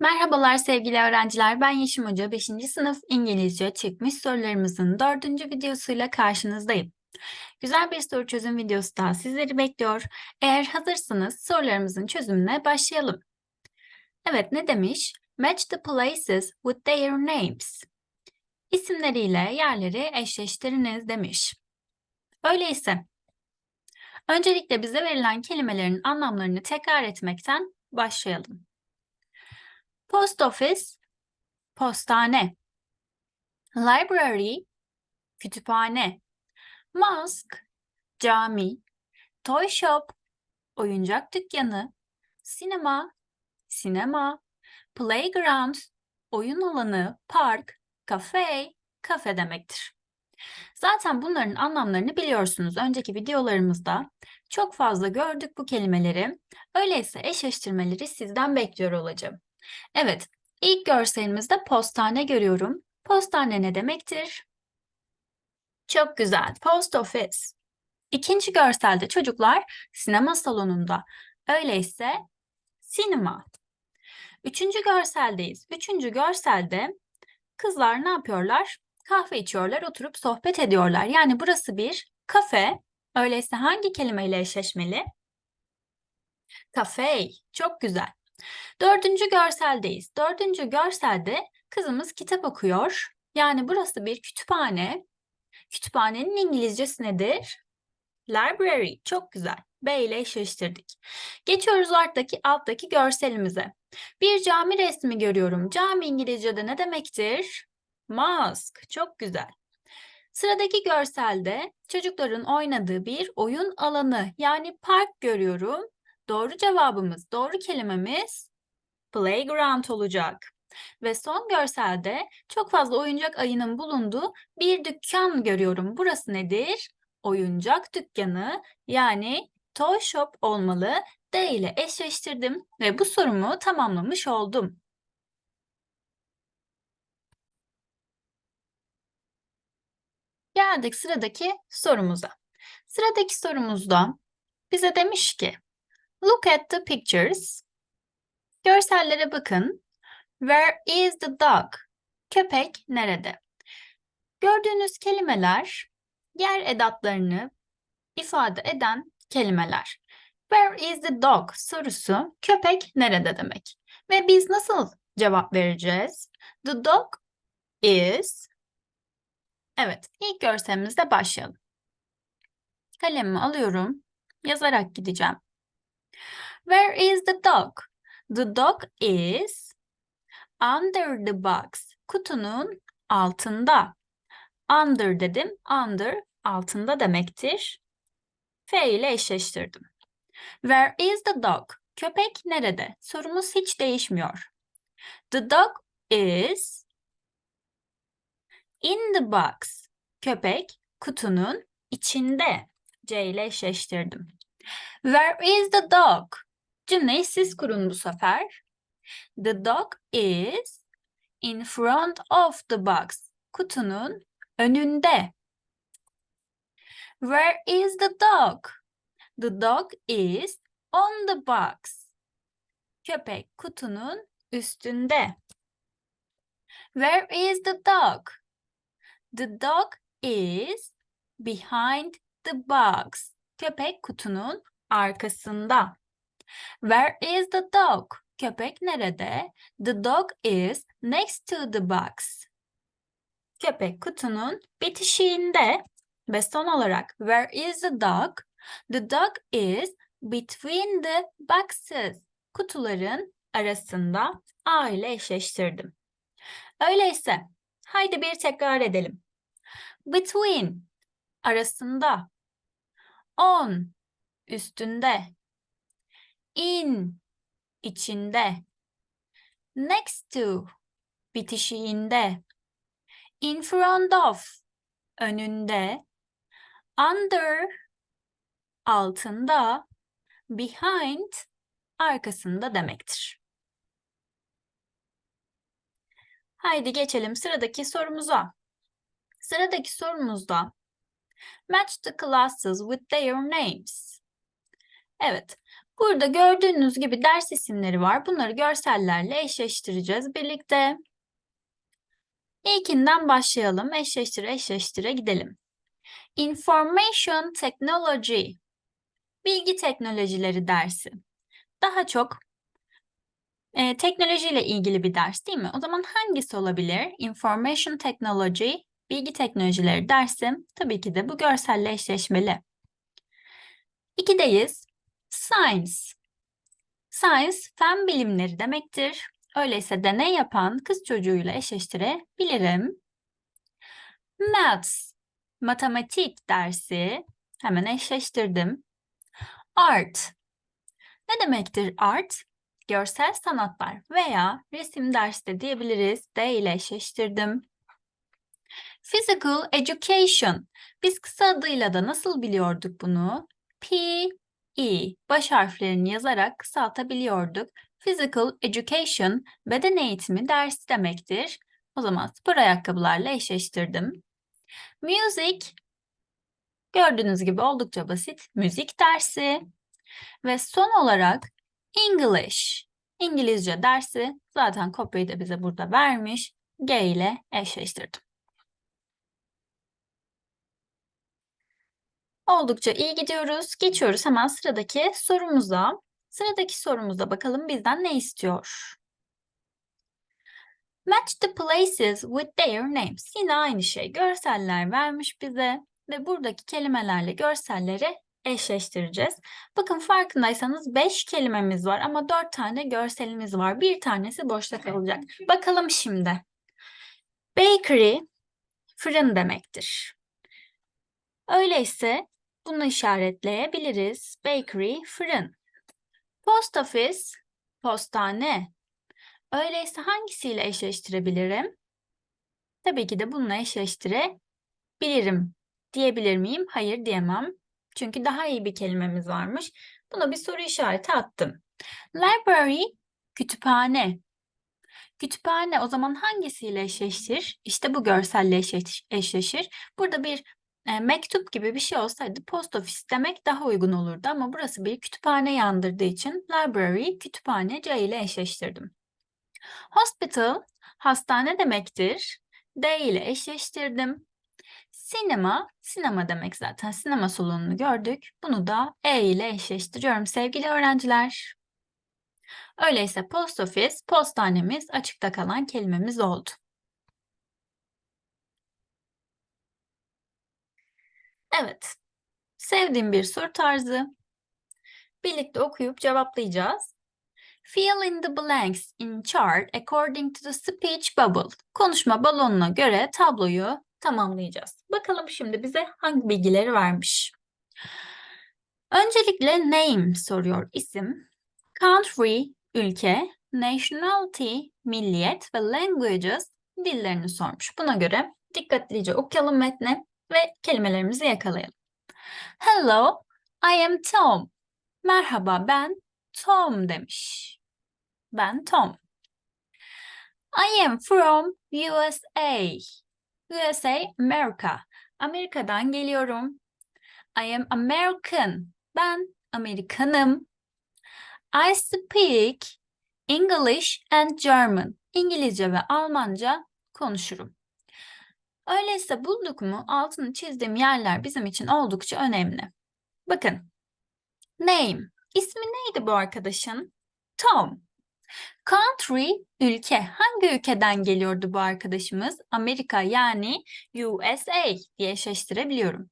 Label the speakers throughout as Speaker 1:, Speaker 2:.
Speaker 1: Merhabalar sevgili öğrenciler. Ben Yeşim Hoca. 5. sınıf İngilizce çıkmış sorularımızın 4. videosuyla karşınızdayım. Güzel bir soru çözüm videosu daha sizleri bekliyor. Eğer hazırsanız sorularımızın çözümüne başlayalım. Evet ne demiş? Match the places with their names. İsimleriyle yerleri eşleştiriniz demiş. Öyleyse öncelikle bize verilen kelimelerin anlamlarını tekrar etmekten başlayalım. Post office, postane. Library, kütüphane. Mosque, cami. Toy shop, oyuncak dükkanı. Sinema, sinema. Playground, oyun alanı, park. Cafe, kafe demektir. Zaten bunların anlamlarını biliyorsunuz. Önceki videolarımızda çok fazla gördük bu kelimeleri. Öyleyse eşleştirmeleri sizden bekliyor olacağım. Evet, ilk görselimizde postane görüyorum. Postane ne demektir? Çok güzel. Post office. İkinci görselde çocuklar sinema salonunda. Öyleyse sinema. Üçüncü görseldeyiz. Üçüncü görselde kızlar ne yapıyorlar? Kahve içiyorlar, oturup sohbet ediyorlar. Yani burası bir kafe. Öyleyse hangi kelimeyle eşleşmeli? Kafe. Çok güzel. Dördüncü görseldeyiz. Dördüncü görselde kızımız kitap okuyor. Yani burası bir kütüphane. Kütüphanenin İngilizcesi nedir? Library. Çok güzel. B ile eşleştirdik. Geçiyoruz alttaki, alttaki görselimize. Bir cami resmi görüyorum. Cami İngilizce'de ne demektir? Mosque. Çok güzel. Sıradaki görselde çocukların oynadığı bir oyun alanı yani park görüyorum. Doğru cevabımız, doğru kelimemiz playground olacak. Ve son görselde çok fazla oyuncak ayının bulunduğu bir dükkan görüyorum. Burası nedir? Oyuncak dükkanı yani toy shop olmalı. D ile eşleştirdim ve bu sorumu tamamlamış oldum. Geldik sıradaki sorumuza. Sıradaki sorumuzda bize demiş ki Look at the pictures. Görsellere bakın. Where is the dog? Köpek nerede? Gördüğünüz kelimeler yer edatlarını ifade eden kelimeler. Where is the dog sorusu köpek nerede demek. Ve biz nasıl cevap vereceğiz? The dog is Evet, ilk görselimizle başlayalım. Kalemimi alıyorum. Yazarak gideceğim. Where is the dog? The dog is under the box. Kutunun altında. Under dedim. Under altında demektir. F ile eşleştirdim. Where is the dog? Köpek nerede? Sorumuz hiç değişmiyor. The dog is in the box. Köpek kutunun içinde. C ile eşleştirdim. Where is the dog? Cümleyi siz kurun bu sefer. The dog is in front of the box. Kutunun önünde. Where is the dog? The dog is on the box. Köpek kutunun üstünde. Where is the dog? The dog is behind the box. Köpek kutunun arkasında. Where is the dog? Köpek nerede? The dog is next to the box. Köpek kutunun bitişiğinde. Ve son olarak where is the dog? The dog is between the boxes. Kutuların arasında A ile eşleştirdim. Öyleyse haydi bir tekrar edelim. Between arasında. On üstünde. In içinde. Next to bitişiğinde. In front of önünde. Under altında. Behind arkasında demektir. Haydi geçelim sıradaki sorumuza. Sıradaki sorumuzda match the classes with their names. Evet, Burada gördüğünüz gibi ders isimleri var. Bunları görsellerle eşleştireceğiz birlikte. İlkinden başlayalım. Eşleştire eşleştire gidelim. Information Technology. Bilgi teknolojileri dersi. Daha çok e, teknolojiyle ilgili bir ders değil mi? O zaman hangisi olabilir? Information Technology, bilgi teknolojileri dersi tabii ki de bu görselle eşleşmeli. İkideyiz. Science. Science, fen bilimleri demektir. Öyleyse deney yapan kız çocuğuyla eşleştirebilirim. Maths, matematik dersi. Hemen eşleştirdim. Art. Ne demektir art? Görsel sanatlar veya resim dersi de diyebiliriz. D ile eşleştirdim. Physical education. Biz kısa adıyla da nasıl biliyorduk bunu? P, E. Baş harflerini yazarak kısaltabiliyorduk. Physical education, beden eğitimi dersi demektir. O zaman spor ayakkabılarla eşleştirdim. Music, gördüğünüz gibi oldukça basit. Müzik dersi. Ve son olarak English, İngilizce dersi. Zaten kopyayı da bize burada vermiş. G ile eşleştirdim. Oldukça iyi gidiyoruz. Geçiyoruz hemen sıradaki sorumuza. Sıradaki sorumuzda bakalım bizden ne istiyor? Match the places with their names. Yine aynı şey. Görseller vermiş bize ve buradaki kelimelerle görselleri eşleştireceğiz. Bakın farkındaysanız 5 kelimemiz var ama 4 tane görselimiz var. Bir tanesi boşta kalacak. Bakalım şimdi. Bakery fırın demektir. Öyleyse bunu işaretleyebiliriz. Bakery fırın. Post office postane. Öyleyse hangisiyle eşleştirebilirim? Tabii ki de bununla eşleştirebilirim. Diyebilir miyim? Hayır diyemem. Çünkü daha iyi bir kelimemiz varmış. Buna bir soru işareti attım. Library, kütüphane. Kütüphane o zaman hangisiyle eşleşir? İşte bu görselle eşleş- eşleşir. Burada bir e, mektup gibi bir şey olsaydı post office demek daha uygun olurdu ama burası bir kütüphane yandırdığı için library, kütüphane C ile eşleştirdim. Hospital, hastane demektir. D ile eşleştirdim. Sinema, sinema demek zaten. Sinema salonunu gördük. Bunu da E ile eşleştiriyorum sevgili öğrenciler. Öyleyse post office, postanemiz açıkta kalan kelimemiz oldu. Evet, sevdiğim bir soru tarzı. Birlikte okuyup cevaplayacağız. Fill in the blanks in chart according to the speech bubble. Konuşma balonuna göre tabloyu tamamlayacağız. Bakalım şimdi bize hangi bilgileri vermiş. Öncelikle name soruyor isim. Country, ülke. Nationality, milliyet ve languages dillerini sormuş. Buna göre dikkatlice okuyalım metni ve kelimelerimizi yakalayalım. Hello, I am Tom. Merhaba ben Tom demiş. Ben Tom. I am from USA. USA, America. Amerika'dan geliyorum. I am American. Ben Amerikanım. I speak English and German. İngilizce ve Almanca konuşurum. Öyleyse bulduk mu altını çizdiğim yerler bizim için oldukça önemli. Bakın. Name. İsmi neydi bu arkadaşın? Tom. Country, ülke. Hangi ülkeden geliyordu bu arkadaşımız? Amerika yani USA diye eşleştirebiliyorum.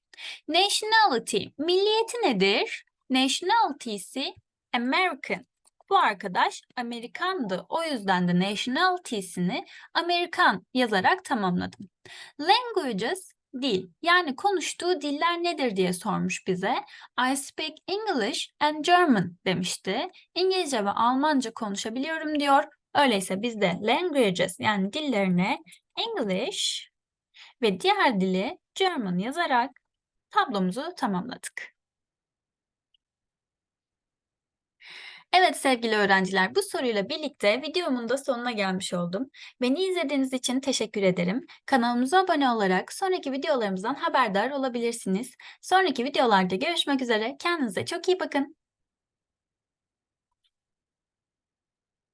Speaker 1: Nationality, milliyeti nedir? Nationality'si American. Bu arkadaş Amerikandı. O yüzden de nationality'sini Amerikan yazarak tamamladım. Languages dil. Yani konuştuğu diller nedir diye sormuş bize. I speak English and German demişti. İngilizce ve Almanca konuşabiliyorum diyor. Öyleyse biz de languages yani dillerine English ve diğer dili German yazarak tablomuzu tamamladık. Evet sevgili öğrenciler bu soruyla birlikte videomun da sonuna gelmiş oldum. Beni izlediğiniz için teşekkür ederim. Kanalımıza abone olarak sonraki videolarımızdan haberdar olabilirsiniz. Sonraki videolarda görüşmek üzere. Kendinize çok iyi bakın.